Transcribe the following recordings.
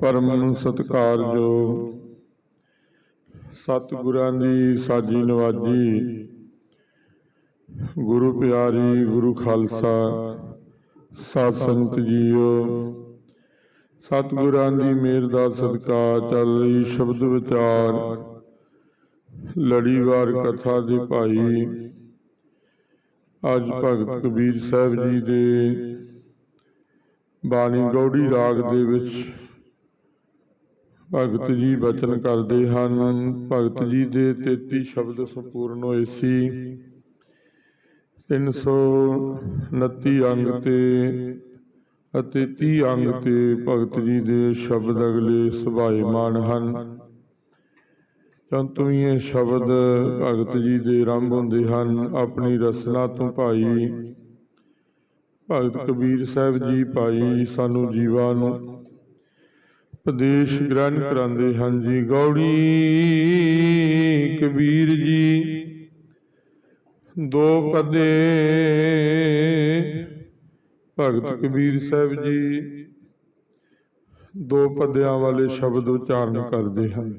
ਪਰਮ ਸਤਿਕਾਰਯੋ ਸਤਿਗੁਰਾਂ ਦੀ ਸਾਜੀ ਨਵਾਜੀ। ਗੁਰੂ ਪਿਆਰੀ, ਗੁਰੂ ਖਾਲਸਾ, ਸਾਧ ਸੰਗਤ ਜੀਓ। ਸਤਿਗੁਰਾਂ ਦੀ ਮਿਹਰ ਦਾ ਸਦਕਾ ਚੱਲ ਰਹੀ ਸ਼ਬਦ ਵਿਚਾਰ। ਲੜੀਵਾਰ ਕਥਾ ਦੇ ਭਾਈ, ਅੱਜ ਭਗਤ ਕਬੀਰ ਸਾਹਿਬ ਜੀ ਦੇ ਬਾਣੀ ਗੌੜੀ ਰਾਗ ਦੇ ਵਿੱਚ ਭਗਤ ਜੀ ਬਚਨ ਕਰਦੇ ਹਨ। ਭਗਤ ਜੀ ਦੇ 33 ਸ਼ਬਦ ਸੰਪੂਰਨ ਹੋਏ ਸੀ। 329 ਅੰਗ ਤੇ ਅਤੇ 30 ਅੰਗ ਤੇ ਭਗਤ ਜੀ ਦੇ ਸ਼ਬਦ ਅਗਲੇ ਸੁਭਾਏਮਾਨ ਹਨ। ਚੰਤਵੀਂ ਸ਼ਬਦ ਭਗਤ ਜੀ ਦੇ ਆਰੰਭ ਹੁੰਦੇ ਹਨ। ਆਪਣੀ ਰਸਨਾ ਤੋਂ ਭਾਈ ਭਗਤ ਕਬੀਰ ਸਾਹਿਬ ਜੀ ਭਾਈ ਸਾਨੂੰ ਜੀਵਾਂ ਨੂੰ ਉਪਦੇਸ਼ ਗ੍ਰਹਿਣ ਕਰਾਉਂਦੇ ਹਨ ਜੀ। ਗੌੜੀ ਕਬੀਰ ਜੀ, ਦੋ ਪਦੇ ਭਗਤ ਕਬੀਰ ਸਾਹਿਬ ਜੀ, ਦੋ ਪਦਿਆਂ ਵਾਲੇ ਸ਼ਬਦ ਉਚਾਰਨ ਕਰਦੇ ਹਨ।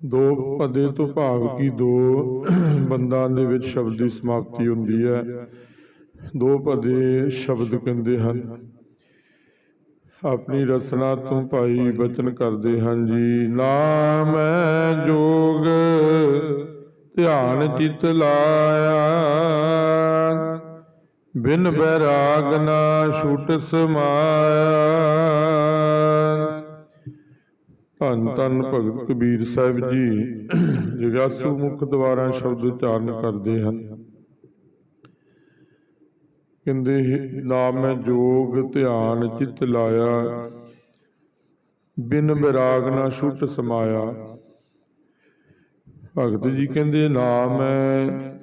ਦੋ ਪਦੇ ਤੋਂ ਭਾਵ ਕੀ ਦੋ ਬੰਦਾਂ ਦੇ ਵਿੱਚ ਸ਼ਬਦ ਦੀ ਸਮਾਪਤੀ ਹੁੰਦੀ ਹੈ। ਦੋ ਪਦੇ ਸ਼ਬਦ ਕਹਿੰਦੇ ਹਨ। ਆਪਣੀ ਰਸਨਾ ਤੋਂ ਭਾਈ ਬਚਨ ਕਰਦੇ ਹਨ ਜੀ। ਨਾਮ ਹੈ ਜੋਗ ਧਿਆਨ ਚਿਤ ਲਾਇਆ। ਬਿਨ ਬੈਰਾਗ ਨਾ ਛੁਟ ਸਮਾਇਆ। ਧੰਨ ਧੰਨ ਭਗਤ ਕਬੀਰ ਸਾਹਿਬ ਜੀ। ਜਗਾਸੂ ਮੁਖ ਦੁਆਰਾ ਸ਼ਬਦ ਉਚਾਰਨ ਕਰਦੇ ਹਨ। ਕਹਿੰਦੇ ਨਾਮ ਮੈਂ ਜੋਗ ਧਿਆਨ ਚਿਤ ਲਾਇਆ, ਬਿਨ ਵਿਰਾਗ ਨਾ ਛੁੱਟ ਸਮਾਇਆ। ਭਗਤ ਜੀ ਕਹਿੰਦੇ ਨਾਮ ਹੈ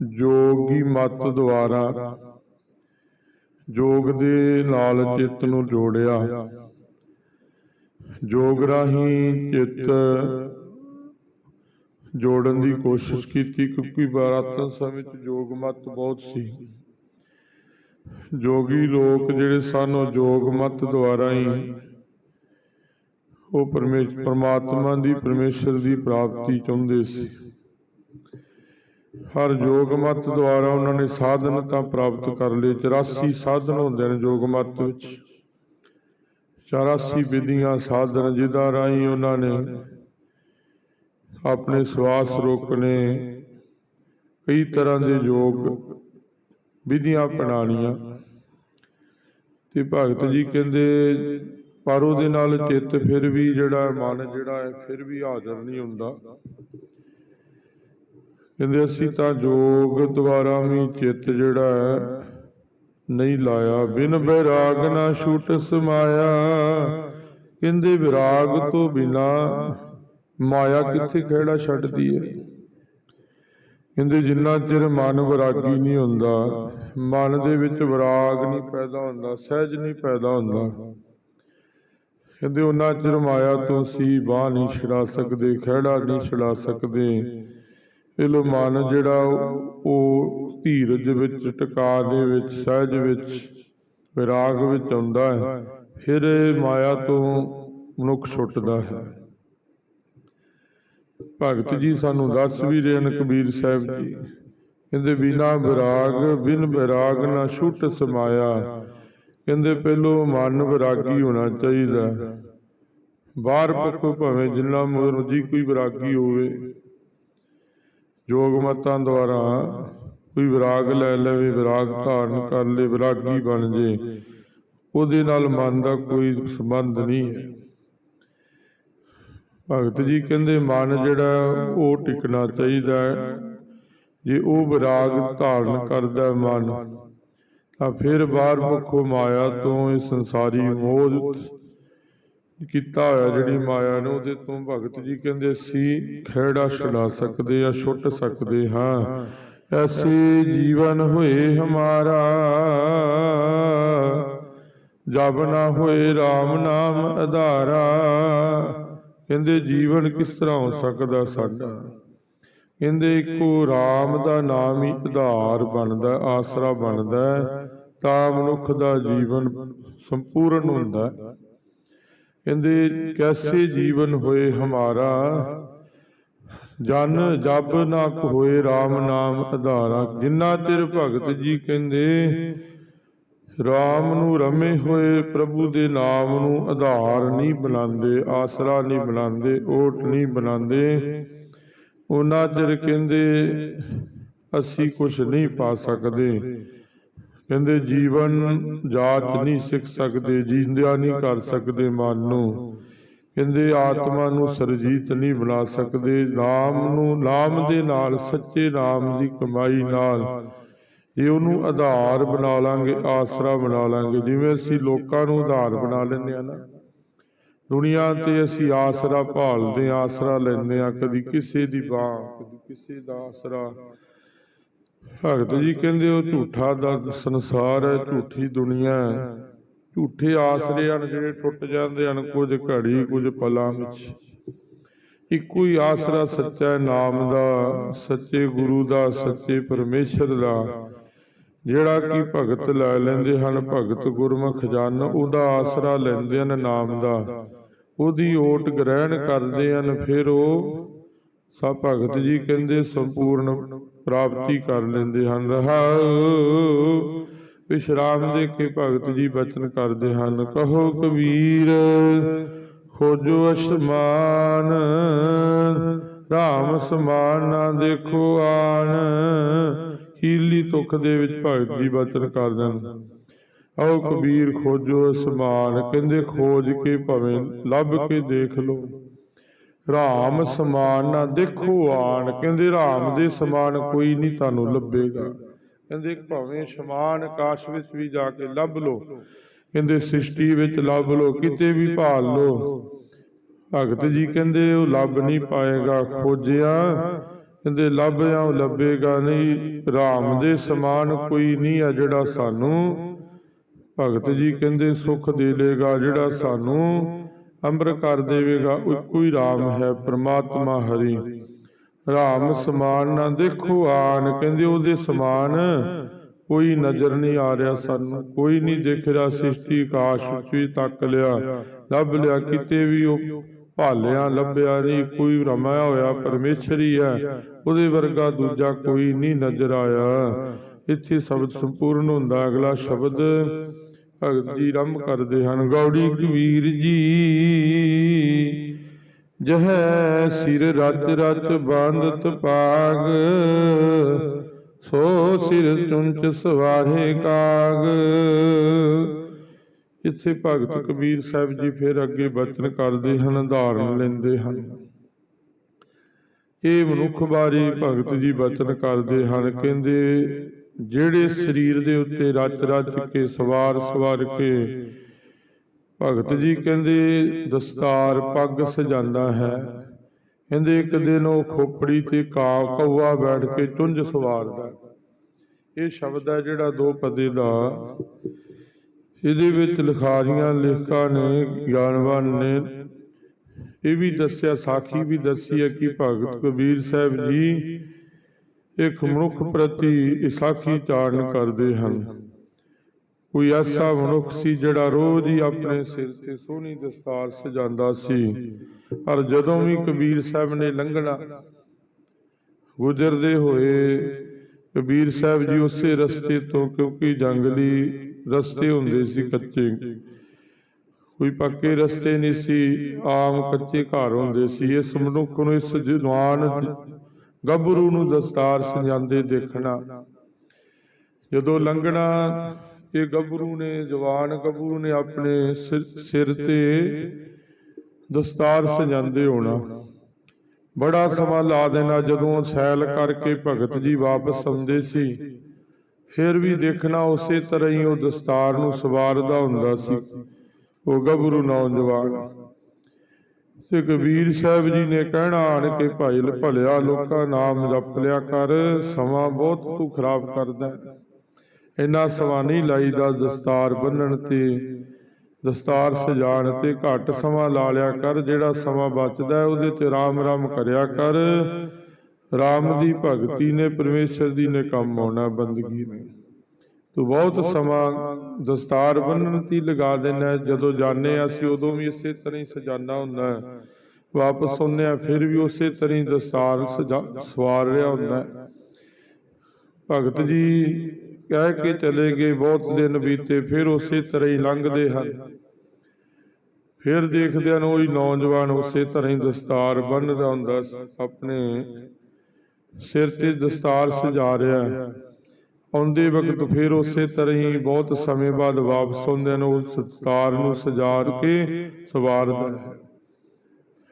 ਜੋਗੀ ਮਤ ਦੁਆਰਾ, ਜੋਗ ਦੇ ਨਾਲ ਚਿੱਤ ਨੂੰ ਜੋੜਿਆ। ਜੋਗ ਰਾਹੀਂ ਚਿੱਤ ਜੋੜਨ ਦੀ ਕੋਸ਼ਿਸ਼ ਕੀਤੀ, ਕਿਉਂਕਿ ਬਾਰਾਤਨ ਸਮੇਂ ਵਿੱਚ ਜੋਗ ਮਤ ਬਹੁਤ ਸੀ। ਜੋਗੀ ਲੋਕ ਜਿਹੜੇ ਸਨ, ਉਹ ਜੋਗ ਮਤ ਦੁਆਰਾ ਹੀ ਉਹ ਪਰਮੇਸ਼ ਪਰਮਾਤਮਾ ਦੀ, ਪਰਮੇਸ਼ਰ ਦੀ ਪ੍ਰਾਪਤੀ ਚਾਹੁੰਦੇ ਸੀ। ਹਰ ਜੋਗ ਮਤ ਦੁਆਰਾ ਉਹਨਾਂ ਨੇ ਸਾਧਨ ਤਾਂ ਪ੍ਰਾਪਤ ਕਰ ਲਏ। 84 ਸਾਧਨ ਹੁੰਦੇ ਨੇ ਜੋਗ ਮਤ ਵਿੱਚ। 84 ਵਿਧੀਆਂ ਸਾਧਨ ਜਿਹਦਾ ਰਾਹੀਂ ਉਹਨਾਂ ਨੇ ਆਪਣੇ ਸਵਾਸ ਰੋਕਣੇ, ਕਈ ਤਰ੍ਹਾਂ ਦੇ ਯੋਗ ਵਿਧੀਆਂ ਅਪਣਾਣੀਆਂ ਤੇ ਭਗਤ ਜੀ ਕਹਿੰਦੇ ਪਰ ਉਹਦੇ ਨਾਲ ਚਿੱਤ ਫਿਰ ਵੀ ਜਿਹੜਾ ਮਨ ਜਿਹੜਾ ਹੈ ਫਿਰ ਵੀ ਹਾਜ਼ਰ ਨਹੀਂ ਹੁੰਦਾ। ਕਹਿੰਦੇ ਅਸੀਂ ਤਾਂ ਜੋਗ ਦੁਆਰਾ ਵੀ ਚਿੱਤ ਜਿਹੜਾ ਹੈ ਨਹੀਂ ਲਾਇਆ। ਬਿਨ ਬੈਰਾਗ ਨਾ ਛੂਟ ਸਮਾਇਆ। ਕਹਿੰਦੇ ਵਿਰਾਗ ਤੋਂ ਬਿਨਾ ਮਾਇਆ ਕਿੱਥੇ ਖੇੜਾ ਛੱਡਦੀ ਹੈ? ਕਹਿੰਦੇ ਜਿੰਨਾ ਚਿਰ ਮਨ ਵਿਰਾਗੀ ਨਹੀਂ ਹੁੰਦਾ ਮਨ ਦੇ ਵਿੱਚ ਵਿਰਾਗ ਨਹੀਂ ਪੈਦਾ ਹੁੰਦਾ ਸਹਿਜ ਨਹੀਂ ਪੈਦਾ ਹੁੰਦਾ। ਕਹਿੰਦੇ ਉਹਨਾਂ ਚਿਰ ਮਾਇਆ ਤੋਂ ਸੀ ਬਾਹ ਨਹੀਂ ਛੜਾ ਸਕਦੇ ਖਿਹੜਾ ਨਹੀਂ ਛੜਾ ਸਕਦੇ। ਇਹ ਲੋ ਮਨ ਜਿਹੜਾ ਉਹ ਧੀਰਜ ਵਿੱਚ ਟਿਕਾ ਦੇ ਵਿੱਚ ਸਹਿਜ ਵਿੱਚ ਵਿਰਾਗ ਵਿੱਚ ਆਉਂਦਾ ਹੈ। ਫਿਰ ਮਾਇਆ ਤੋਂ ਮਨੁੱਖ ਛੁੱਟਦਾ ਹੈ। ਭਗਤ ਜੀ ਸਾਨੂੰ ਦੱਸ ਵੀ ਰਹੇ ਹਨ ਕਬੀਰ ਸਾਹਿਬ ਜੀ ਕਹਿੰਦੇ ਬਿਨਾ ਵਿਰਾਗ, ਬਿਨ ਵਿਰਾਗ ਨਾ ਛੁੱਟ ਸਮਾਇਆ। ਕਹਿੰਦੇ ਪਹਿਲੋ ਮਨ ਵਿਰਾਗੀ ਹੋਣਾ ਚਾਹੀਦਾ। ਬਾਹਰ ਪੱਖੋਂ ਭਾਵੇਂ ਜਿੰਨਾ ਮਰਜ਼ੀ ਕੋਈ ਵਿਰਾਗੀ ਹੋਵੇ। ਜੋਗ ਮਤਾਂ ਦੁਆਰਾ ਕੋਈ ਵਿਰਾਗ ਲੈ ਲਵੇ, ਵਿਰਾਗ ਧਾਰਨ ਕਰ ਲੇ, ਵਿਰਾਗੀ ਬਣ ਜੇ, ਉਹਦੇ ਨਾਲ ਮਨ ਦਾ ਕੋਈ ਸੰਬੰਧ ਨਹੀਂ ਹੈ। ਭਗਤ ਜੀ ਕਹਿੰਦੇ ਮਨ ਜਿਹੜਾ ਉਹ ਟਿਕਣਾ ਚਾਹੀਦਾ ਹੈ। ਜੇ ਉਹ ਵਿਰਾਗ ਧਾਰਨ ਕਰਦਾ ਮਨ ਤਾਂ ਫਿਰ ਬਾਹਰ ਮੁਖੋ ਮਾਇਆ ਤੋਂ ਇਹ ਸੰਸਾਰੀ ਮੋਹ ਕੀਤਾ ਹੋਇਆ ਜਿਹੜੀ ਮਾਇਆ ਨੇ ਉਹਦੇ ਤੋਂ ਭਗਤ ਜੀ ਕਹਿੰਦੇ ਸੀ ਖਹਿੜਾ ਛੁਡਾ ਸਕਦੇ ਆ ਛੁੱਟ ਸਕਦੇ ਹਾਂ। ਐਸੇ ਜੀਵਨ ਹੋਏ ਹਮਾਰਾ। ਜਬ ਨਾ ਹੋਏ RAM ਨਾਮ ਆਧਾਰਾ ਕਹਿੰਦੇ ਜੀਵਨ ਕਿਸ ਤਰ੍ਹਾਂ ਹੋ ਸਕਦਾ ਸਾਡਾ? ਕਹਿੰਦੇ ਇੱਕੋ RAM ਦਾ ਨਾਮ ਹੀ ਆਧਾਰ ਬਣਦਾ, ਆਸਰਾ ਬਣਦਾ ਤਾਂ ਮਨੁੱਖ ਦਾ ਜੀਵਨ ਸੰਪੂਰਨ ਹੁੰਦਾ ਕਹਿੰਦੇ ਕੈਸੇ ਜੀਵਨ ਹੋਏ ਹਮਾਰਾ? ਜਨ ਜਬ ਨਾ ਹੋਏ RAM ਨਾਮ ਆਧਾਰਾ ਜਿੰਨਾ ਚਿਰ ਭਗਤ ਜੀ ਕਹਿੰਦੇ, ਰਾਮ ਨੂੰ ਰਮੇ ਹੋਏ ਪ੍ਰਭੂ ਦੇ ਨਾਮ ਨੂੰ ਆਧਾਰ ਨਹੀਂ ਬਣਾਉਂਦੇ, ਆਸਰਾ ਨਹੀਂ ਬਣਾਉਂਦੇ, ਓਟ ਨਹੀਂ ਬਣਾਉਂਦੇ ਉਹਨਾਂ ਚਿਰ ਕਹਿੰਦੇ ਅਸੀਂ ਕੁਝ ਨਹੀਂ ਪਾ ਸਕਦੇ। ਕਹਿੰਦੇ ਜੀਵਨ ਜਾਚ ਨਹੀਂ ਸਿੱਖ ਸਕਦੇ ਜੀਂਦਿਆ ਨਹੀਂ ਕਰ ਸਕਦੇ ਮਨ ਨੂੰ। ਕਹਿੰਦੇ ਆਤਮਾ ਨੂੰ ਸਰਜੀਤ ਨਹੀਂ ਬਣਾ ਸਕਦੇ। ਨਾਮ ਨੂੰ ਨਾਮ ਦੇ ਨਾਲ ਸੱਚੇ ਨਾਮ ਦੀ ਕਮਾਈ ਨਾਲ। ਜੇ ਉਹਨੂੰ ਆਧਾਰ ਬਣਾ ਲਾਂਗੇ ਆਸਰਾ ਬਣਾ ਲਾਂਗੇ ਜਿਵੇਂ ਅਸੀਂ ਲੋਕਾਂ ਨੂੰ ਆਧਾਰ ਬਣਾ ਲੈਂਦੇ ਆ ਨਾ। ਦੁਨੀਆ ਤੇ ਅਸੀਂ ਆਸਰਾ ਭਾਲਦੇ, ਆਸਰਾ ਲੈਂਦੇ ਆ ਕਦੀ ਕਿਸੇ ਦੀ ਬਾਹ, ਕਦੀ ਕਿਸੇ ਦਾ ਆਸਰਾ। ਭਗਤ ਜੀ ਕਹਿੰਦੇ ਉਹ ਝੂਠਾ ਦਾ ਸੰਸਾਰ ਹੈ, ਝੂਠੀ ਦੁਨੀਆ ਹੈ। ਝੂਠੇ ਆਸਰੇ ਹਨ ਜਿਹੜੇ ਟੁੱਟ ਜਾਂਦੇ ਹਨ, ਕੁਝ ਘੜੀ, ਕੁਝ ਪਲਾਂ ਵਿੱਚ। ਇੱਕੋ ਹੀ ਆਸਰਾ ਸੱਚਾ ਨਾਮ ਦਾ, ਸੱਚੇ ਗੁਰੂ ਦਾ, ਸੱਚੇ ਪਰਮੇਸ਼ਰ ਦਾ। ਜਿਹੜਾ ਕਿ ਭਗਤ ਲੈ ਲੈਂਦੇ ਹਨ, ਭਗਤ ਗੁਰਮੁਖ ਜਨ, ਉਹਦਾ ਆਸਰਾ ਲੈਂਦੇ ਹਨ ਨਾਮ ਦਾ। ਉਹਦੀ ਓਟ ਗ੍ਰਹਿਣ ਕਰਦੇ ਹਨ, ਫਿਰ ਉਹ ਸਭ ਭਗਤ ਜੀ ਕਹਿੰਦੇ ਸੰਪੂਰਨ ਪ੍ਰਾਪਤੀ ਕਰ ਲੈਂਦੇ ਹਨ। ਰਹਾਉ। ਵਿਸ਼ਰਾਮ ਦੇ ਕੇ ਭਗਤ ਜੀ ਬਚਨ ਕਰਦੇ ਹਨ। ਕਹੋ ਕਬੀਰ, ਖੋਜੋ ਅਸਮਾਨ, ਰਾਮ ਸਮਾਨ ਨਾ ਦੇਖੋ ਆਣ ਹੀਲੀ ਤੁਖ ਦੇ ਵਿੱਚ ਭਗਤ ਜੀ ਬਚਨ ਕਰਦੇ ਹਨ। ਆਓ ਕਬੀਰ ਖੋਜੋ ਸਮਾਨ, ਕਹਿੰਦੇ ਖੋਜ ਕੇ ਭਵੇਂ ਲੱਭ ਕੇ ਦੇਖ ਲੋ ਰਾਮ ਸਮਾਨ ਨਾ ਦੇਖੋ ਆਣ, ਕਹਿੰਦੇ ਰਾਮ ਦੇ ਸਮਾਨ ਕੋਈ ਨਹੀਂ ਤੁਹਾਨੂੰ ਲੱਭੇਗਾ। ਕਹਿੰਦੇ ਭਾਵੇਂ ਸਮਾਨ ਆਕਾਸ਼ ਵਿੱਚ ਵੀ ਜਾ ਕੇ ਲੱਭ ਲੋ ਕਹਿੰਦੇ ਸ੍ਰਿਸ਼ਟੀ ਵਿੱਚ ਲੱਭ ਲੋ ਕਿਤੇ ਵੀ ਭਾਲ ਲੋ ਭਗਤ ਜੀ ਕਹਿੰਦੇ ਉਹ ਲੱਭ ਨਹੀਂ ਪਾਏਗਾ, ਖੋਜਿਆ, ਕਹਿੰਦੇ ਲੱਭ ਜਾਂ ਲੱਭੇਗਾ ਨਹੀਂ, ਰਾਮ ਦੇ ਸਮਾਨ ਕੋਈ ਨਹੀਂ ਆ ਜਿਹੜਾ ਸਾਨੂੰ ਭਗਤ ਜੀ ਕਹਿੰਦੇ, ਸੁਖ ਦੇ ਲੇਗਾ ਜਿਹੜਾ ਸਾਨੂੰ ਅੰਮ੍ਰਿਤ ਕਰ ਦੇਵੇਗਾ। ਉਹ ਇੱਕੋ ਹੀ ਰਾਮ ਹੈ ਪ੍ਰਮਾਤਮਾ ਹਰੀ। ਰਾਮ ਸਮਾਨ ਨਾ ਦੇਖੋ ਆਨ। ਕਹਿੰਦੇ, ਉਹਦੇ ਸਮਾਨ ਕੋਈ ਨਜ਼ਰ ਨਹੀਂ ਆ ਰਿਹਾ ਸਾਨੂੰ। ਕੋਈ ਨਹੀਂ ਦਿਖ ਰਿਹਾ ਸ੍ਰਿਸ਼ਟੀ ਆਕਾਸ਼ ਵੀ ਤੱਕ ਲਿਆ। ਲੱਭ ਲਿਆ ਕਿਤੇ ਵੀ ਉਹ। ਭਾਲਿਆ ਲੱਭਿਆ ਨਹੀਂ। ਕੋਈ ਰਮਾਇਆ ਹੋਇਆ ਪਰਮੇਸ਼ਰ ਹੀ ਹੈ। ਉਹਦੇ ਵਰਗਾ ਦੂਜਾ ਕੋਈ ਨਹੀਂ ਨਜ਼ਰ ਆਇਆ। ਇੱਥੇ ਸ਼ਬਦ ਸੰਪੂਰਨ ਹੁੰਦਾ। ਅਗਲਾ ਸ਼ਬਦ ਭਗਤ ਜੀ ਰੰਭ ਕਰਦੇ ਹਨ। ਗੌੜੀ ਕਬੀਰ ਜੀ। ਜਹ ਸਿਰ ਰਚ ਰਚ ਬਾਂਧਤ ਪਾਗ ਸੋ ਸਿਰ ਚੁੰਚ ਸਵਾਰੇ ਕਾਗ। ਇੱਥੇ ਭਗਤ ਕਬੀਰ ਸਾਹਿਬ ਜੀ ਫਿਰ ਅੱਗੇ ਬਚਨ ਕਰਦੇ ਹਨ ਧਾਰਨ ਲੈਂਦੇ ਹਨ। ਇਹ ਮਨੁੱਖ ਬਾਰੇ ਭਗਤ ਜੀ ਬਚਨ ਕਰਦੇ ਹਨ। ਕਹਿੰਦੇ ਜਿਹੜੇ ਸਰੀਰ ਦੇ ਉੱਤੇ ਰਚ ਰਚ ਕੇ, ਸਵਾਰ ਸਵਾਰ ਕੇ ਭਗਤ ਜੀ ਕਹਿੰਦੇ, ਦਸਤਾਰ ਪੱਗ ਸਜਾਉਂਦਾ ਹੈ। ਕਹਿੰਦੇ, ਇੱਕ ਦਿਨ ਉਹ ਖੋਪੜੀ ਤੇ ਕਾ ਕੌਆ ਬੈਠ ਕੇ ਚੁੰਝ ਸਵਾਰਦਾ ਇਹ ਸ਼ਬਦ ਹੈ ਜਿਹੜਾ ਦੋ ਪਦੇ ਦਾ। ਇਹਦੇ ਵਿੱਚ ਲਿਖਾਰੀਆਂ, ਲੇਖਕਾਂ ਨੇ, ਗਿਆਨਵਾਨ ਨੇ ਇਹ ਵੀ ਦੱਸਿਆ, ਸਾਖੀ ਵੀ ਦੱਸੀ ਹੈ ਕਿ ਭਗਤ ਕਬੀਰ ਸਾਹਿਬ ਜੀ ਇੱਕ ਮਨੁੱਖ ਪ੍ਰਤੀ ਸਾਖੀ ਚਾਰਨ ਕਰਦੇ ਹਨ। ਕੋਈ ਐਸਾ ਮਨੁੱਖ ਸੀ ਜਿਹੜਾ ਰੋਜ਼ ਹੀ ਆਪਣੇ ਸਿਰ ਤੇ ਸੋਹਣੀ ਦਸਤਾਰ ਸਜਾਉਂਦਾ ਸੀ। ਪਰ ਜਦੋਂ ਵੀ ਕਬੀਰ ਸਾਹਿਬ ਨੇ ਲੰਘਣਾ ਗੁਜ਼ਰਦੇ ਹੋਏ ਕਬੀਰ ਸਾਹਿਬ ਜੀ ਉਸੇ ਰਸਤੇ ਤੋਂ ਕਿਉਂਕਿ ਜੰਗਲੀ ਰਸਤੇ ਹੁੰਦੇ ਸੀ ਕੱਚੇ। ਕੋਈ ਪੱਕੇ ਰਸਤੇ ਨਹੀਂ ਸੀ। ਆਮ ਕੱਚੇ ਘਰ ਹੁੰਦੇ ਸੀ। ਇਸ ਮਨੁੱਖ ਨੂੰ ਇਸ ਜਵਾਨ ਗੱਭਰੂ ਨੂੰ ਦਸਤਾਰ ਸਜਾਉਂਦੇ ਦੇਖਣਾ। ਜਦੋਂ ਲੰਘਣਾ, ਇਹ ਗੱਭਰੂ ਨੇ, ਜਵਾਨ ਗੱਭਰੂ ਨੇ ਆਪਣੇ ਸਿਰ- ਤੇ ਦਸਤਾਰ ਸਜਾਉਂਦੇ ਹੋਣਾ। ਬੜਾ ਸਮਾਂ ਲਾ ਦੇਣਾ ਜਦੋਂ ਸੈਲ ਕਰਕੇ ਭਗਤ ਜੀ ਵਾਪਸ ਆਉਂਦੇ ਸੀ। ਫਿਰ ਵੀ ਦੇਖਣਾ ਉਸੇ ਤਰ੍ਹਾਂ ਹੀ ਉਹ ਦਸਤਾਰ ਨੂੰ ਸਵਾਰਦਾ ਹੁੰਦਾ ਸੀ। ਉਹ ਗੱਭਰੂ ਨੌਜਵਾਨ। ਤੇ ਕਬੀਰ ਸਾਹਿਬ ਜੀ ਨੇ ਕਹਿਣਾ ਆਣ ਕੇ ਭਾਈ ਭਲਿਆ ਲੋਕਾਂ ਨਾਮ ਜਪ ਲਿਆ ਕਰ ਸਮਾਂ ਬਹੁਤ ਤੂੰ ਖਰਾਬ ਕਰਦਾ। ਇੰਨਾ ਸਮਾਂ ਨਹੀਂ ਲਾਈਦਾ ਦਸਤਾਰ ਬੰਨਣ ਤੇ। ਦਸਤਾਰ ਸਜਾਣ ਤੇ ਘੱਟ ਸਮਾਂ ਲਾ ਲਿਆ ਕਰ ਜਿਹੜਾ ਸਮਾਂ ਬਚਦਾ ਉਹਦੇ ਤੇ ਰਾਮ ਰਾਮ ਕਰਿਆ ਕਰ। ਰਾਮ ਦੀ ਭਗਤੀ ਨੇ ਪਰਮੇਸ਼ਰ ਦੀ ਨੇ ਕੰਮ ਆਉਣਾ ਬੰਦਗੀ ਨੇ ਤੂੰ ਬਹੁਤ ਸਮਾਂ ਦਸਤਾਰ ਬੰਨਣ ਤੇ ਹੀ। ਲਗਾ ਦੇਣਾ ਜਦੋਂ ਜਾਣੇ ਅਸੀਂ ਉਦੋਂ ਵੀ ਇਸੇ ਤਰ੍ਹਾਂ ਹੀ ਸਜਾਨਾ ਹੁੰਦਾ। ਵਾਪਸ ਆਉਂਦੇ ਆ ਫਿਰ ਵੀ ਉਸੇ ਤਰ੍ਹਾਂ ਹੀ ਦਸਤਾਰ ਸਵਾਰ ਰਿਹਾ ਹੁੰਦਾ। ਭਗਤ ਜੀ ਕਹਿ ਕੇ ਚਲੇ ਗਏ ਬਹੁਤ ਦਿਨ ਬੀਤੇ ਫਿਰ ਉਸੇ ਤਰ੍ਹਾਂ ਹੀ ਲੰਘਦੇ ਹਨ। ਫਿਰ ਦੇਖਦੇ ਹਨ ਉਹ ਨੌਜਵਾਨ ਉਸੇ ਤਰ੍ਹਾਂ ਹੀ ਦਸਤਾਰ ਬੰਨ ਰਿਹਾ ਹੁੰਦਾ ਆਪਣੇ ਸਿਰ ਤੇ ਦਸਤਾਰ ਸਜਾ ਰਿਹਾ ਹੈ। ਆਉਂਦੇ ਵਕਤ ਫਿਰ ਉਸੇ ਤਰ੍ਹਾਂ ਹੀ ਬਹੁਤ ਸਮੇਂ ਬਾਅਦ ਵਾਪਸ ਆਉਂਦੇ ਨੇ ਉਸ ਦਸਤਾਰ ਨੂੰ ਸਜਾਰ ਕੇ ਸਵਾਰਦਾ ਹੈ।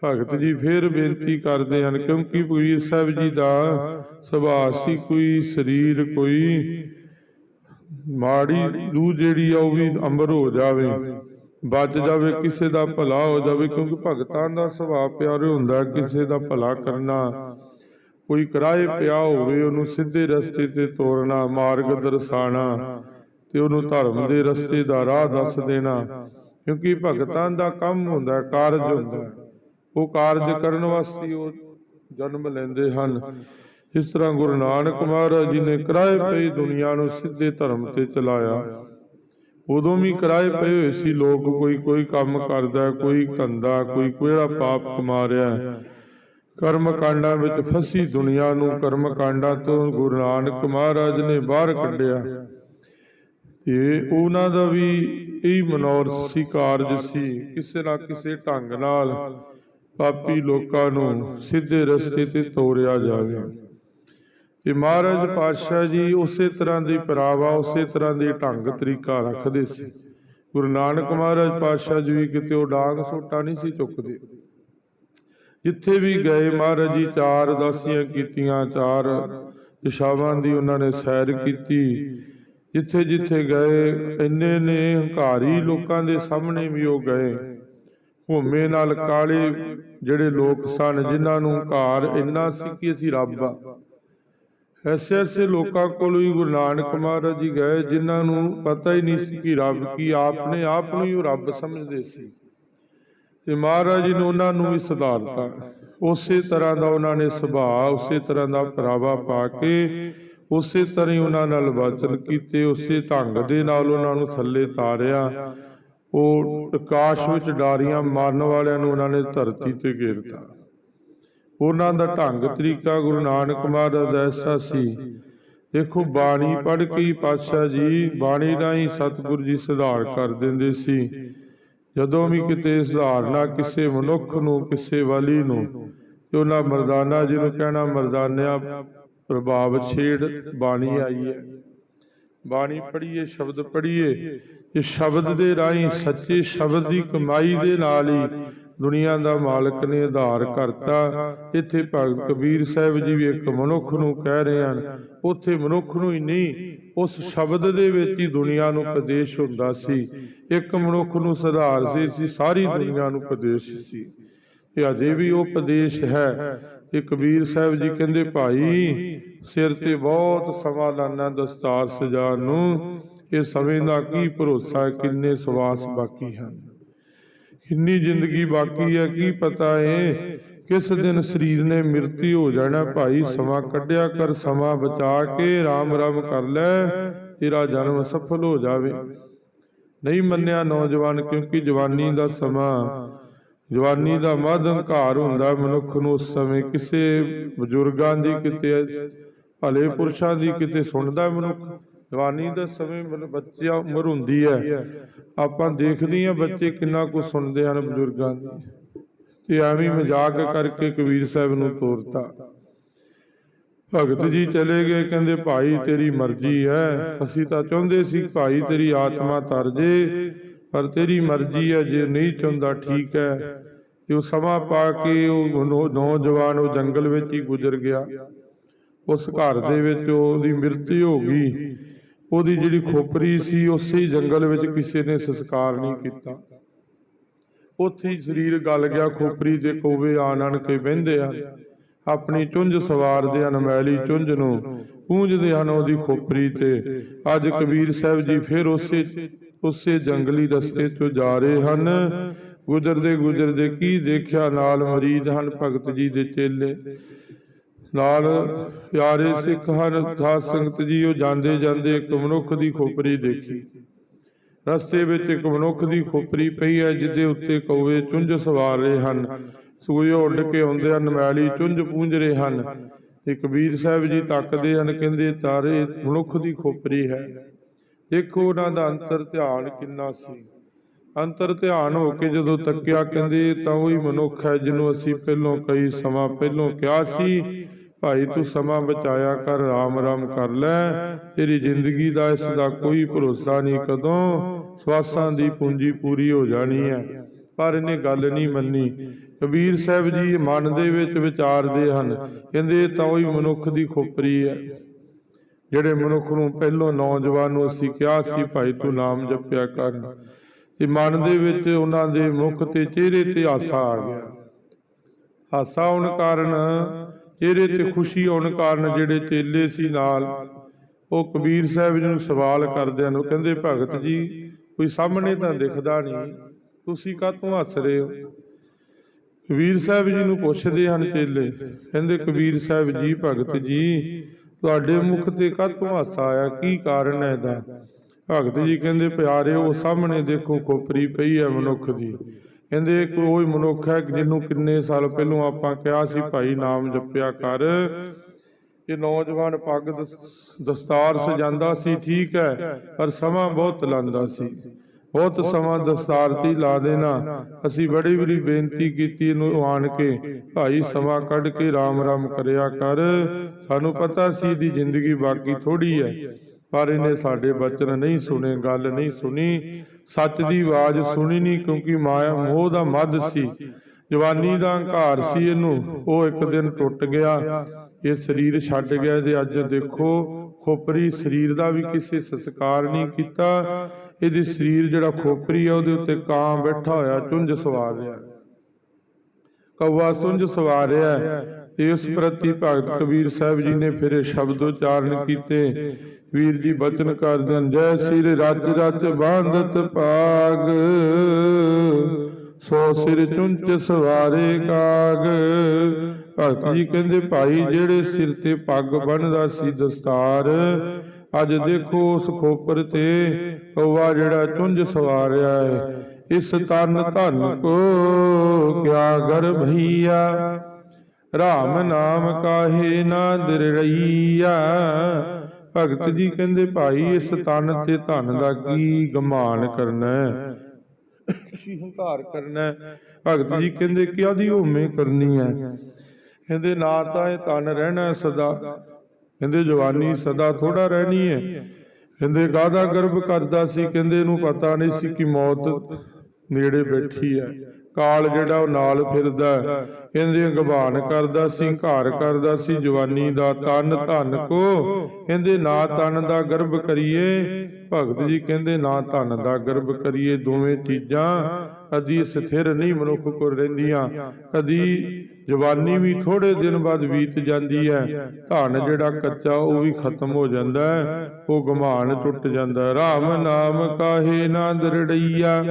ਭਗਤ ਜੀ ਫਿਰ ਬੇਨਤੀ ਕਰਦੇ ਹਨ ਕਿਉਂਕਿ ਕਬੀਰ ਸਾਹਿਬ ਜੀ ਦਾ ਸੁਭਾਅ ਸੀ ਕੋਈ ਸਰੀਰ ਕੋਈ ਮਾੜੀ ਰੂਹ ਜਿਹੜੀ ਆ ਉਹ ਵੀ ਅੰਬਰ ਹੋ ਜਾਵੇ। ਬਚ ਜਾਵੇ ਕਿਸੇ ਦਾ ਭਲਾ ਹੋ ਜਾਵੇ ਕਿਉਂਕਿ ਭਗਤਾਂ ਦਾ ਸੁਭਾਅ ਪਿਆਰੇ ਹੁੰਦਾ ਕਿਸੇ ਦਾ ਭਲਾ ਕਰਨਾ। ਕੋਈ ਕਰਾਏ ਪਿਆ ਹੋਵੇ ਉਹਨੂੰ ਸਿੱਧੇ ਰਸਤੇ ਤੇ ਤੋਰਨਾ ਮਾਰਗ ਦਰਸਾਣਾ ਤੇ ਉਹਨੂੰ ਧਰਮ ਦੇ ਰਸਤੇ ਦਾ ਰਾਹ ਦੱਸ ਦੇਣਾ। ਕਿਉਂਕਿ ਭਗਤਾਂ ਦਾ ਕੰਮ ਹੁੰਦਾ ਕਾਰਜ ਹੁੰਦਾ। ਉਹ ਕਾਰਜ ਕਰਨ ਵਾਸਤੇ ਉਹ ਜਨਮ ਲੈਂਦੇ ਹਨ। ਇਸ ਤਰ੍ਹਾਂ ਗੁਰੂ ਨਾਨਕ ਮਹਾਰਾਜ ਜੀ ਨੇ ਕਰਾਏ ਪਈ ਦੁਨੀਆ ਨੂੰ ਸਿੱਧੇ ਧਰਮ ਤੇ ਚਲਾਇਆ। ਉਦੋਂ ਵੀ ਕਰਾਏ ਪਏ ਹੋਏ ਸੀ ਲੋਕ ਕੋਈ ਕੋਈ ਕੰਮ ਕਰਦਾ ਕੋਈ ਧੰਦਾ ਕੋਈ ਕਿਹੜਾ ਪਾਪ ਕਮਾ ਰਿਹਾ। ਹੈ। ਕਰਮ ਕਾਂਡਾਂ ਵਿੱਚ ਫਸੀ ਦੁਨੀਆ ਨੂੰ ਕਰਮ ਕਾਂਡਾਂ ਤੋਂ ਗੁਰੂ ਨਾਨਕ ਮਹਾਰਾਜ ਨੇ ਬਾਹਰ ਕੱਢਿਆ। ਤੇ ਉਹਨਾਂ ਦਾ ਵੀ ਇਹੀ ਮਨੋਰਥ ਸੀ, ਕਾਰਜ ਸੀ, ਕਿਸੇ ਨਾ ਕਿਸੇ ਢੰਗ ਨਾਲ ਪਾਪੀ ਲੋਕਾਂ ਨੂੰ ਸਿੱਧੇ ਰਸਤੇ ਤੇ ਤੋਰਿਆ ਜਾਵੇ। ਤੇ ਮਹਾਰਾਜ ਪਾਤਸ਼ਾਹ ਜੀ ਉਸੇ ਤਰ੍ਹਾਂ ਦੀ ਪਰਾਵਾ, ਉਸੇ ਤਰ੍ਹਾਂ ਦੇ ਢੰਗ ਤਰੀਕਾ ਰੱਖਦੇ ਸੀ। ਗੁਰੂ ਨਾਨਕ ਮਹਾਰਾਜ ਪਾਤਸ਼ਾਹ ਜੀ ਵੀ ਕਿਤੇ ਉਹ ਡਾਂਗ ਸੋਟਾ ਨਹੀਂ ਸੀ ਚੁੱਕਦੇ। ਜਿੱਥੇ ਵੀ ਗਏ ਮਹਾਰਾਜ ਜੀ ਚਾਰ ਦਾਸੀਆਂ ਕੀਤੀਆਂ ਚਾਰ ਦਿਸ਼ਾਵਾਂ ਦੀ ਉਹਨਾਂ ਨੇ ਸੈਰ ਕੀਤੀ। ਜਿੱਥੇ ਜਿੱਥੇ ਗਏ ਇੰਨੇ ਨੇ ਹੰਕਾਰੀ ਲੋਕਾਂ ਦੇ ਸਾਹਮਣੇ ਵੀ ਉਹ ਗਏ। ਭੂਮੇ ਨਾਲ ਕਾਲੇ ਜਿਹੜੇ ਲੋਕ ਸਨ ਜਿਨ੍ਹਾਂ ਨੂੰ ਹੰਕਾਰ ਇੰਨਾ ਸੀ ਕਿ ਅਸੀਂ ਰੱਬ ਆ। ਐਸੇ ਐਸੇ ਲੋਕਾਂ ਕੋਲ ਵੀ ਗੁਰੂ ਨਾਨਕ ਮਹਾਰਾਜ ਜੀ ਗਏ ਜਿਨ੍ਹਾਂ ਨੂੰ ਪਤਾ ਹੀ ਨਹੀਂ ਸੀ ਕਿ ਰੱਬ ਕੀ ਆਪ ਨੇ ਆਪ ਨੂੰ ਹੀ ਰੱਬ ਸਮਝਦੇ ਸੀ। ਤੇ ਮਹਾਰਾਜ ਜੀ ਨੇ ਉਹਨਾਂ ਨੂੰ ਵੀ ਸੁਧਾਰਤਾ ਉਸੇ ਤਰ੍ਹਾਂ ਦਾ ਉਹਨਾਂ ਨੇ ਸੁਭਾਅ, ਉਸੇ ਤਰ੍ਹਾਂ ਦਾ ਪਰਾਵਾ ਪਾ ਕੇ, ਉਸੇ ਤਰ੍ਹਾਂ ਹੀ ਉਹਨਾਂ ਨਾਲ ਵਚਨ ਕੀਤੇ, ਉਸੇ ਢੰਗ ਦੇ ਨਾਲ ਉਹਨਾਂ ਨੂੰ ਥੱਲੇ ਤਾਰਿਆ। ਉਹ ਆਕਾਸ਼ ਵਿੱਚ ਡਾਰੀਆਂ ਮਾਰਨ ਵਾਲਿਆਂ ਨੂੰ ਉਹਨਾਂ ਨੇ ਧਰਤੀ ਤੇ ਘੇਰਤਾ। ਉਹਨਾਂ ਦਾ ਢੰਗ, ਤਰੀਕਾ ਗੁਰੂ ਨਾਨਕ ਮਹਾਰਾਜ ਦਾ ਐਸਾ ਸੀ। ਦੇਖੋ, ਬਾਣੀ ਪੜ੍ਹ ਕੇ ਹੀ ਪਾਤਸ਼ਾਹ ਜੀ ਬਾਣੀ ਰਾਹੀਂ ਸਤਿਗੁਰੂ ਜੀ ਸੁਧਾਰ ਕਰ ਦਿੰਦੇ ਸੀ। ਜਦੋਂ ਵੀ ਕਿਤੇ ਸੁਧਾਰਨਾ ਕਿਸੇ ਮਨੁੱਖ ਨੂੰ ਕਿਸੇ ਵਾਲੀ ਨੂੰ ਤੇ ਉਹਨਾਂ ਮਰਦਾਨਾ ਜੀ ਨੂੰ ਕਹਿਣਾ ਮਰਦਾਨਿਆ ਪ੍ਰਭਾਵ ਛੇੜ ਬਾਣੀ ਆਈ ਹੈ। ਬਾਣੀ ਪੜ੍ਹੀਏ ਸ਼ਬਦ ਪੜ੍ਹੀਏ ਇਹ ਸ਼ਬਦ ਦੇ ਰਾਹੀਂ ਸੱਚੇ ਸ਼ਬਦ ਦੀ ਕਮਾਈ ਦੇ ਨਾਲ ਹੀ ਦੁਨੀਆ ਦਾ ਮਾਲਕ ਨੇ ਆਧਾਰ ਕਰਤਾ। ਇੱਥੇ ਭਗਤ ਕਬੀਰ ਸਾਹਿਬ ਜੀ ਵੀ ਇੱਕ ਮਨੁੱਖ ਨੂੰ ਕਹਿ ਰਹੇ ਹਨ, ਉੱਥੇ ਮਨੁੱਖ ਨੂੰ ਹੀ ਨਹੀਂ, ਉਸ ਸ਼ਬਦ ਦੇ ਵਿੱਚ ਹੀ ਦੁਨੀਆ ਨੂੰ ਉਪਦੇਸ਼ ਹੁੰਦਾ ਸੀ। ਇੱਕ ਮਨੁੱਖ ਨੂੰ ਸੁਧਾਰ ਸੀ ਸੀ, ਸਾਰੀ ਦੁਨੀਆ ਨੂੰ ਉਪਦੇਸ਼ ਸੀ। ਇਹ ਅਜੇ ਵੀ ਉਹ ਉਪਦੇਸ਼ ਹੈ। ਇਹ ਕਬੀਰ ਸਾਹਿਬ ਜੀ ਕਹਿੰਦੇ, ਭਾਈ, ਸਿਰ ਤੇ ਬਹੁਤ ਸਮਾਂ ਲਾਨਾ ਦਸਤਾਰ ਸਜਾਉਣ ਨੂੰ ਇਹ ਸਮੇਂ ਦਾ ਕੀ ਭਰੋਸਾ ਕਿੰਨੇ ਸਵਾਸ ਬਾਕੀ ਹਨ? ਕਿੰਨੀ ਜ਼ਿੰਦਗੀ ਬਾਕੀ ਹੈ ਕੀ ਪਤਾ ਏ? ਕਿਸ ਦਿਨ ਸਰੀਰ ਨੇ ਮਿਰਤੀ ਹੋ ਜਾਣਾ ਭਾਈ ਸਮਾਂ ਕੱਢਿਆ ਕਰ ਸਮਾਂ ਬਚਾ ਕੇ ਰਾਮ ਰਾਮ ਕਰ ਲੈ ਤੇਰਾ ਜਨਮ ਸਫਲ ਹੋ ਜਾਵੇ। ਨਹੀਂ ਮੰਨਿਆ ਨੌਜਵਾਨ ਕਿਉਂਕਿ ਜਵਾਨੀ ਦਾ ਸਮਾਂ ਜਵਾਨੀ ਦਾ ਮੱਧ ਹੰਕਾਰ ਹੁੰਦਾ ਮਨੁੱਖ ਨੂੰ ਉਸ ਸਮੇਂ ਕਿਸੇ ਬਜ਼ੁਰਗਾਂ ਦੀ ਕਿਤੇ ਭਲੇ ਪੁਰਸ਼ਾਂ ਦੀ ਕਿਤੇ ਸੁਣਦਾ ਮਨੁੱਖ। ਜਵਾਨੀ ਦਾ ਸਮੇਂ ਮਤਲਬ ਬੱਚਿਆਂ ਉਮਰ ਹੁੰਦੀ ਹੈ। ਆਪਾਂ ਦੇਖਦੇ ਹਾਂ ਬੱਚੇ ਕਿੰਨਾ ਕੁ ਸੁਣਦੇ ਹਨ ਬਜ਼ੁਰਗਾਂ ਦੀ। ਤੇ ਐਵੇਂ ਮਜ਼ਾਕ ਕਰਕੇ ਕਬੀਰ ਸਾਹਿਬ ਨੂੰ ਤੋਰਤਾ। ਭਗਤ ਜੀ ਚਲੇ ਗਏ, ਕਹਿੰਦੇ, ਭਾਈ, ਤੇਰੀ ਮਰਜ਼ੀ ਹੈ। ਅਸੀਂ ਤਾਂ ਚਾਹੁੰਦੇ ਸੀ ਭਾਈ, ਤੇਰੀ ਆਤਮਾ ਤਰ ਜੇ, ਪਰ ਤੇਰੀ ਮਰਜ਼ੀ ਹੈ। ਜੇ ਨਹੀਂ ਚਾਹੁੰਦਾ, ਠੀਕ ਹੈ। ਤੇ ਉਹ ਸਮਾਂ ਪਾ ਕੇ ਉਹ ਨੌਜਵਾਨ ਉਹ ਜੰਗਲ ਵਿੱਚ ਹੀ ਗੁਜ਼ਰ ਗਿਆ। ਉਸ ਘਰ ਦੇ ਵਿੱਚ ਉਹਦੀ ਮ੍ਰਿਤੂ ਹੋ ਗਈ। ਉਹਦੀ ਜਿਹੜੀ ਖੋਪਰੀ ਸੀ, ਉਸੇ ਜੰਗਲ ਵਿੱਚ ਕਿਸੇ ਨੇ ਸੰਸਕਾਰ ਨਹੀਂ ਕੀਤਾ। ਉੱਥੇ ਹੀ ਸਰੀਰ ਗਲ ਗਿਆ, ਖੋਪਰੀ ਤੇ ਕੋਵੇ ਆਣ ਆਣ ਕੇ ਬਹਿੰਦੇ ਹਨ ਆਪਣੀ ਚੁੰਝ ਸਵਾਰਦੇ ਹਨ ਮੈਲੀ ਚੁੰਝ ਨੂੰ ਪੂੰਝਦੇ ਹਨ ਉਹਦੀ ਖੋਪਰੀ ਤੇ। ਅੱਜ ਕਬੀਰ ਸਾਹਿਬ ਜੀ ਫਿਰ ਉਸੇ ਉਸੇ ਜੰਗਲੀ ਰਸਤੇ ਤੋਂ ਜਾ ਰਹੇ ਹਨ। ਗੁਜ਼ਰਦੇ ਗੁਜ਼ਰਦੇ ਕੀ ਦੇਖਿਆ? ਨਾਲ ਮਰੀਦ ਹਨ ਭਗਤ ਜੀ ਦੇ ਚੇਲੇ। ਨਾਲ ਪਿਆਰੇ ਸਿੱਖ ਹਨ ਸਾਧ ਸੰਗਤ ਜੀ ਜਾਂਦੇ ਜਾਂਦੇ ਇੱਕ ਮਨੁੱਖ ਦੀ ਖੋਪਰੀ ਦੇਖੀ। ਰਸਤੇ ਵਿੱਚ ਇੱਕ ਮਨੁੱਖ ਦੀ ਖੋਪਰੀ ਪਈ ਹੈ ਜਿਹਦੇ ਉੱਤੇ ਕੌਵੇ ਚੁੰਝ ਸਵਾਰ ਰਹੇ ਹਨ। ਸੂਏ ਉੱਡ ਕੇ ਆਉਂਦੇ ਹਨ, ਮੈਲੀ ਚੁੰਝ ਪੂੰਝ ਰਹੇ ਹਨ। ਤੇ ਕਬੀਰ ਸਾਹਿਬ ਜੀ ਤੱਕਦੇ ਹਨ, ਕਹਿੰਦੇ, ਤਾਰੇ, ਮਨੁੱਖ ਦੀ ਖੋਪਰੀ ਹੈ। ਦੇਖੋ ਉਹਨਾਂ ਦਾ ਅੰਤਰ ਧਿਆਨ ਕਿੰਨਾ ਸੀ। ਅੰਤਰ ਧਿਆਨ ਹੋ ਕੇ ਜਦੋਂ ਤੱਕਿਆ, ਕਹਿੰਦੇ, ਤਾਂ ਉਹੀ ਮਨੁੱਖ ਹੈ ਜਿਹਨੂੰ ਅਸੀਂ ਪਹਿਲੋਂ ਕਈ ਸਮਾਂ ਪਹਿਲੋਂ ਕਿਹਾ ਸੀ। ਭਾਈ ਤੂੰ ਸਮਾਂ ਬਚਾਇਆ ਕਰ, ਰਾਮ ਰਾਮ ਕਰ ਲੈ। ਤੇਰੀ ਜ਼ਿੰਦਗੀ ਦਾ ਇਸ ਦਾ ਕੋਈ ਭਰੋਸਾ ਨਹੀਂ ਕਦੋਂ। ਸਵਾਸਾਂ ਦੀ ਪੂੰਜੀ ਪੂਰੀ ਹੋ ਜਾਣੀ ਹੈ। ਪਰ ਇਹਨੇ ਗੱਲ ਨਹੀਂ ਮੰਨੀ। ਕਬੀਰ ਸਾਹਿਬ ਜੀ ਮਨ ਦੇ ਵਿੱਚ ਵਿਚਾਰਦੇ ਹਨ। ਕਹਿੰਦੇ ਤਾਂ ਉਹੀ ਮਨੁੱਖ ਦੀ ਖੋਪਰੀ ਹੈ। ਜਿਹੜੇ ਮਨੁੱਖ ਨੂੰ ਪਹਿਲੋਂ ਨੌਜਵਾਨ ਨੂੰ ਅਸੀਂ ਕਿਹਾ ਸੀ, ਭਾਈ ਤੂੰ ਨਾਮ ਜਪਿਆ ਕਰ। ਤੇ ਮਨ ਦੇ ਵਿੱਚ ਉਹਨਾਂ ਦੇ ਮੁਖ ਤੇ ਚਿਹਰੇ ਤੇ ਆਸਾ ਆ ਗਿਆ। ਹਾਸਾ ਹੋਣ ਕਾਰਨ ਚਿਹਰੇ ਤੇ ਖੁਸ਼ੀ ਆਉਣ ਕਾਰਨ ਜਿਹੜੇ ਚੇਲੇ ਸੀ ਨਾਲ, ਉਹ ਕਬੀਰ ਸਾਹਿਬ ਜੀ ਨੂੰ ਸਵਾਲ ਕਰਦੇ ਹਨ ਉਹ ਕਹਿੰਦੇ, ਭਗਤ ਜੀ, ਕੋਈ ਸਾਹਮਣੇ ਤਾਂ ਦਿਖਦਾ ਨਹੀਂ। ਤੁਸੀਂ ਕਾਹਤੋਂ ਹੱਸ ਰਹੇ ਹੋ? ਕਬੀਰ ਸਾਹਿਬ ਜੀ ਨੂੰ ਪੁੱਛਦੇ ਹਨ ਚੇਲੇ, ਕਹਿੰਦੇ, ਕਬੀਰ ਸਾਹਿਬ ਜੀ, ਭਗਤ ਜੀ, ਤੁਹਾਡੇ ਮੁਖ ਤੇ ਕਾਹਤੋਂ ਹਾਸਾ ਆਇਆ? ਕੀ ਕਾਰਨ ਹੈ ਇਹਦਾ? ਭਗਤ ਜੀ ਕਹਿੰਦੇ ਪਿਆਰੇ ਉਹ ਸਾਹਮਣੇ ਦੇਖੋ ਕੋਪਰੀ ਪਈ ਹੈ ਮਨੁੱਖ ਦੀ। ਕਹਿੰਦੇ ਕੋਈ ਮਨੁੱਖ ਹੈ ਜਿਹਨੂੰ ਕਿੰਨੇ ਸਾਲ ਪਹਿਲੋਂ ਆਪਾਂ ਕਿਹਾ ਸੀ, ਭਾਈ ਨਾਮ ਜਪਿਆ ਕਰ। ਇਹ ਨੌਜਵਾਨ ਪੱਗ ਦਸਤਾਰ ਸਜਾਂਦਾ ਸੀ, ਠੀਕ ਹੈ, ਪਰ ਸਮਾਂ ਬਹੁਤ ਲਾਂਦਾ ਸੀ। ਬਹੁਤ ਸਮਾਂ ਦਸਤਾਰ ਤੇ ਲਾ ਦੇਣਾ। ਅਸੀਂ ਬੜੀ ਬੜੀ ਬੇਨਤੀ ਕੀਤੀ ਇਹਨੂੰ ਆਣ ਕੇ, ਭਾਈ ਸਮਾਂ ਕੱਢ ਕੇ ਰਾਮ ਰਾਮ ਕਰਿਆ ਕਰ। ਸਾਨੂੰ ਪਤਾ ਸੀ ਦੀ ਜ਼ਿੰਦਗੀ ਬਾਕੀ ਥੋੜੀ ਹੈ। ਪਰ ਇਹਨੇ ਸਾਡੇ ਬਚਨ ਨਹੀਂ ਸੁਣੇ ਗੱਲ ਨਹੀਂ ਸੁਣੀ। ਸੱਚ ਦੀ ਆਵਾਜ਼ ਸੁਣੀ ਨਹੀਂ ਕਿਉਂਕਿ ਮਾਇਆ ਮੋਹ ਦਾ ਮੱਧ ਸੀ। ਜਵਾਨੀ ਦਾ ਹੰਕਾਰ ਸੀ ਇਹਨੂੰ। ਉਹ ਇੱਕ ਦਿਨ ਟੁੱਟ ਗਿਆ। ਇਹ ਸਰੀਰ ਛੱਡ ਗਿਆ ਤੇ ਅੱਜ ਦੇਖੋ ਖੋਪਰੀ ਸਰੀਰ ਦਾ ਵੀ ਕਿਸੇ ਸੰਸਕਾਰ ਨਹੀਂ ਕੀਤਾ। ਇਹਦੇ ਸਰੀਰ ਜਿਹੜਾ ਖੋਪਰੀ ਆ ਉਹਦੇ ਉੱਤੇ ਕਾਂ ਬੈਠਾ ਹੋਇਆ ਚੁੰਝ ਸਵਾਰ ਰਿਹਾ ਕੌਵਾ ਸੁੰਝ ਸਵਾਰ ਰਿਹਾ ਹੈ। ਤੇ ਇਸ ਪ੍ਰਤੀ ਭਗਤ ਕਬੀਰ ਸਾਹਿਬ ਜੀ ਨੇ ਫਿਰ ਇਹ ਸ਼ਬਦ ਉਚਾਰਨ ਕੀਤੇ। ਵੀਰ ਜੀ ਬਚਨ ਕਰਦੇ ਹਨ, ਜੈ ਸਿਰ ਰੱਜ ਰੱਜ ਬਾਂਧਤ ਪਾਗ ਸੋ ਸਿਰ ਚੁੰਚ ਸਵਾਰੇ ਕਾਗ। ਭਗਤ ਜੀ ਕਹਿੰਦੇ, ਭਾਈ, ਜਿਹੜੇ ਸਿਰ ਤੇ ਪੱਗ ਬੰਨਦਾ ਸੀ ਦਸਤਾਰ, ਅੱਜ ਦੇਖੋ ਉਸ ਖੋਪਰ ਤੇ ਕੌਵਾ ਜਿਹੜਾ ਚੁੰਝ ਸਵਾਰਿਆ ਹੈ ਇਸ ਤਨ ਧਨ ਕੋ ਕਿਆ ਗਰ ਰਾਮ ਨਾਮ ਕਾਹੇ ਨਾ ਦਿਰਈਆ ਭਗਤ ਜੀ ਕਹਿੰਦੇ ਭਾਈ ਇਸ ਤਨ ਤੇ ਧਨ ਦਾ ਕੀ ਗਮਾਨ ਕਰਨਾ? ਹੈ ਕੀ ਹੰਕਾਰ ਕਰਨਾ। ਭਗਤ ਜੀ ਕਹਿੰਦੇ ਕਿਆਦੀ ਹੋਮੇ ਕਰਨੀ ਹੈ ਕਹਿੰਦੇ ਨਾ ਤਾਂ ਇਹ ਤਨ ਰਹਿਣਾ ਸਦਾ। ਕਹਿੰਦੇ ਜਵਾਨੀ ਸਦਾ ਥੋੜਾ ਰਹਿਣੀ ਹੈ ਕਹਿੰਦੇ ਗਾਦਾ ਗਰਭ ਕਰਦਾ ਸੀ ਕਹਿੰਦੇ ਇਹਨੂੰ ਪਤਾ ਨਹੀਂ ਸੀ ਕਿ ਮੌਤ ਨੇੜੇ ਬੈਠੀ ਹੈ ਕਾਲ ਜਿਹੜਾ ਉਹ ਨਾਲ ਫਿਰਦਾ ਹੈ। ਕਹਿੰਦੇ ਗਵਾਨ ਕਰਦਾ ਸੀ ਹੰਕਾਰ ਕਰਦਾ ਸੀ, ਜਵਾਨੀ ਦਾ ਤਨ ਧਨ ਕੋ। ਕਹਿੰਦੇ, ਨਾ ਤਨ ਦਾ ਗਰਭ ਕਰੀਏ। ਭਗਤ ਜੀ ਕਹਿੰਦੇ, ਨਾ ਧਨ ਦਾ ਗਰਭ ਕਰੀਏ। ਦੋਵੇਂ ਚੀਜ਼ਾਂ ਕਦੀ ਸਥਿਰ ਨਹੀਂ ਮਨੁੱਖ ਕੋਲ ਰਹਿੰਦੀਆਂ। ਕਦੀ ਜਵਾਨੀ ਵੀ ਥੋੜੇ ਦਿਨ ਬਾਅਦ ਬੀਤ ਜਾਂਦੀ ਹੈ। ਧਨ ਜਿਹੜਾ ਕੱਚਾ, ਉਹ ਵੀ ਖਤਮ ਹੋ ਜਾਂਦਾ ਉਹ ਗਮਾਨ ਟੁੱਟ ਜਾਂਦਾ ਹੈ। ਰਾਮ ਨਾਮ ਕਾਹੇ ਨਾ ਦਰੜਈਆ।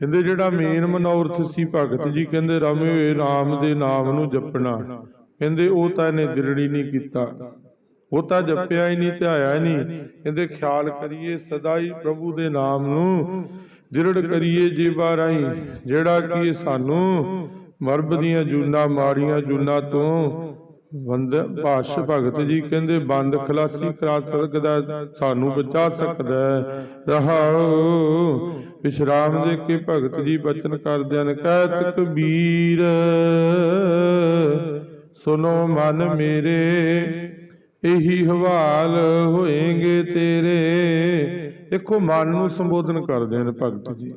ਕਹਿੰਦੇ ਜਿਹੜਾ ਮੇਨ ਮਨੋਰਥ ਸੀ ਭਗਤ ਜੀ ਕਹਿੰਦੇ ਰਾਮੇ ਹੋਏ ਰਾਮ ਦੇ ਨਾਮ ਨੂੰ ਜਪਣਾ। ਕਹਿੰਦੇ ਉਹ ਤਾਂ ਇਹਨੇ ਦਿਰੜੀ ਨਹੀਂ ਕੀਤਾ। ਉਹ ਤਾਂ ਜਪਿਆ ਹੀ ਨਹੀਂ ਧਿਆਇਆ ਹੀ ਨਹੀਂ। ਕਹਿੰਦੇ ਖਿਆਲ ਕਰੀਏ ਸਦਾ ਹੀ ਪ੍ਰਭੂ ਦੇ ਨਾਮ ਨੂੰ। ਦਿਰੜ ਕਰੀਏ ਜੀਵਾ ਰਾਈ ਜਿਹੜਾ ਕਿ ਸਾਨੂੰ ਮਰਬ ਦੀਆਂ ਜੂਨਾ ਮਾੜੀਆਂ ਜੂਨਾ ਤੋਂ। ਬੰਦ ਭਾਸ਼ ਭਗਤ ਜੀ ਕਹਿੰਦੇ ਬੰਦ ਖਲਾਸੀ ਕਰਾ ਸਕਦਾ ਸਾਨੂੰ ਬਚਾ ਸਕਦਾ। ਰਹਾਉ ਵਿਸ਼ਰਾਮ ਦੇ ਕੇ ਭਗਤ ਜੀ ਬਚਨ ਕਰਦੇ ਹਨ। ਕਹਿਤ ਕਬੀਰ ਸੁਨੋ ਮਨ ਮੇਰੇ ਇਹੀ ਹਵਾਲ ਹੋਏਗੇ ਤੇਰੇ। ਦੇਖੋ ਮਨ ਨੂੰ ਸੰਬੋਧਨ ਕਰਦੇ ਹਨ ਭਗਤ ਜੀ।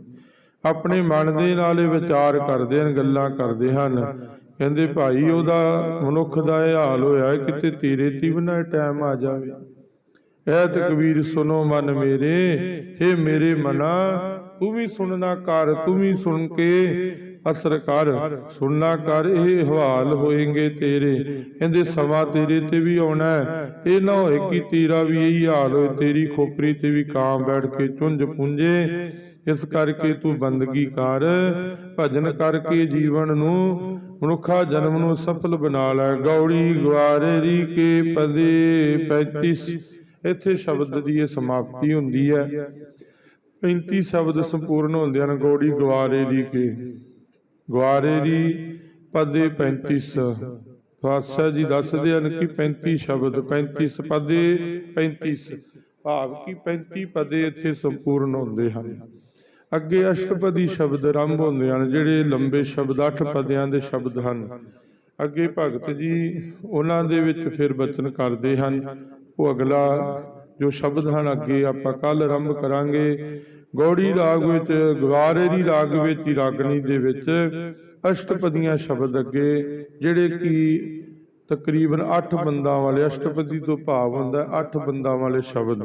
ਆਪਣੇ ਮਨ ਦੇ ਨਾਲ ਵਿਚਾਰ ਕਰਦੇ ਹਨ ਗੱਲਾਂ ਕਰਦੇ ਹਨ। ਕਹਿੰਦੇ ਭਾਈ ਉਹਦਾ ਮਨੁੱਖ ਦਾ ਇਹ ਹਾਲ ਹੋਇਆ ਕਿਤੇ ਤੇਰੇ ਤੀਵਨਾ ਟਾਈਮ ਆ ਜਾਵੇ। ਐਤ ਕਬੀਰ ਸੁਨੋ ਮਨ ਮੇਰੇ हे ਮੇਰੇ ਮਨਾ ਤੂੰ ਵੀ ਸੁਣਨਾ ਕਰ ਤੂੰ ਵੀ ਸੁਣ ਕੇ ਅਸਰ ਕਰ ਸੁਣਨਾ ਕਰ ਇਹ ਹਵਾਲ ਹੋਏਗੇ ਤੇਰੇ। ਇਹਦੇ ਸਮਾਂ ਤੇਰੇ ਤੇ ਵੀ ਆਉਣਾ। ਇਹ ਨਾ ਹੋਏ ਕਿ ਤੇਰਾ ਵੀ ਇਹੀ ਹਾਲ ਹੋਏ ਤੇਰੀ ਖੋਪਰੀ ਤੇ ਵੀ ਕਾਂ ਬੈਠ ਕੇ ਚੁੰਝ ਪੁੰਜੇ ਇਸ ਕਰਕੇ ਤੂੰ ਬੰਦਗੀ ਕਰ, ਭਜਨ ਕਰਕੇ ਜੀਵਨ ਨੂੰ ਮਨੁੱਖਾ ਜਨਮ ਨੂੰ ਸਫਲ ਬਣਾ ਲੈ। ਗੌੜੀ ਗਵਾਰੇ ਕੇ ਪਦੇ 35 ਇੱਥੇ ਸ਼ਬਦ ਦੀ ਇਹ ਸਮਾਪਤੀ ਹੁੰਦੀ ਹੈ। 35 ਸ਼ਬਦ ਸੰਪੂਰਨ ਹੁੰਦੇ ਹਨ ਗੌੜੀ ਗਵਾਰੇ ਕੇ। ਗਵਾਰੇ ਪਦੇ 35 ਫਾਸਾ ਜੀ ਦੱਸਦੇ ਹਨ ਕਿ 35 ਸ਼ਬਦ 35 ਪਦੇ 35 ਭਾਵ ਕਿ 35 ਪਦੇ ਇੱਥੇ ਸੰਪੂਰਨ ਹੁੰਦੇ ਹਨ। ਅੱਗੇ ਅਸ਼ਟਪਦੀ ਸ਼ਬਦ ਆਰੰਭ ਹੁੰਦੇ ਹਨ, ਜਿਹੜੇ ਲੰਬੇ ਸ਼ਬਦ, ਅੱਠ ਪਦਿਆਂ ਦੇ ਸ਼ਬਦ ਹਨ। ਅੱਗੇ ਭਗਤ ਜੀ ਉਹਨਾਂ ਦੇ ਵਿੱਚ ਫਿਰ ਬਚਨ ਕਰਦੇ ਹਨ। ਉਹ ਅਗਲਾ, ਜੋ ਸ਼ਬਦ ਹਨ, ਅੱਗੇ ਆਪਾਂ ਕੱਲ ਆਰੰਭ ਕਰਾਂਗੇ। ਗੌੜੀ ਰਾਗ ਵਿੱਚ ਗਵਾਰੇ ਦੀ ਰਾਗ ਵਿੱਚ ਹੀ ਰਾਗਣੀ ਦੇ ਵਿੱਚ ਅਸ਼ਟਪਦੀਆਂ ਸ਼ਬਦ ਅੱਗੇ, ਜਿਹੜੇ ਕਿ ਤਕਰੀਬਨ 8 ਬੰਦਾਂ ਵਾਲੇ, ਅਸ਼ਟਪਦੀ ਤੋਂ ਭਾਵ ਹੁੰਦਾ 8 ਬੰਦਾਂ ਵਾਲੇ ਸ਼ਬਦ।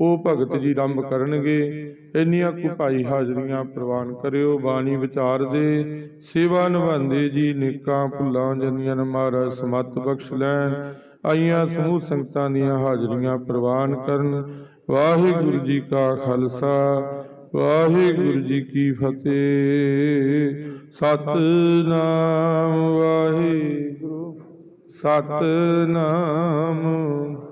ਉਹ ਭਗਤ ਜੀ ਆਰੰਭ ਕਰਨਗੇ। ਇੰਨੀਆਂ ਕੁ ਭਾਈ ਹਾਜ਼ਰੀਆਂ ਪ੍ਰਵਾਨ ਕਰਿਓ ਬਾਣੀ ਵਿਚਾਰ ਦੇ। ਸੇਵਾ ਨਿਭਾਉਂਦੇ ਜੀ ਨੇਕਾਂ ਭੁੱਲਾਂ ਜਨੀਆਂ ਮਹਾਰਾਜ ਸਮਤ ਬਖਸ਼ ਲੈਣ। ਆਈਆਂ ਸਮੂਹ ਸੰਗਤਾਂ ਦੀਆਂ ਹਾਜ਼ਰੀਆਂ ਪ੍ਰਵਾਨ ਕਰਨ। ਵਾਹਿਗੁਰੂ ਜੀ ਕਾ ਖਾਲਸਾ। ਵਾਹਿਗੁਰੂ ਜੀ ਕੀ ਫਤਿਹ। ਸਤਨਾਮ ਵਾਹਿਗੁਰੂ। ਸਤਨਾਮ।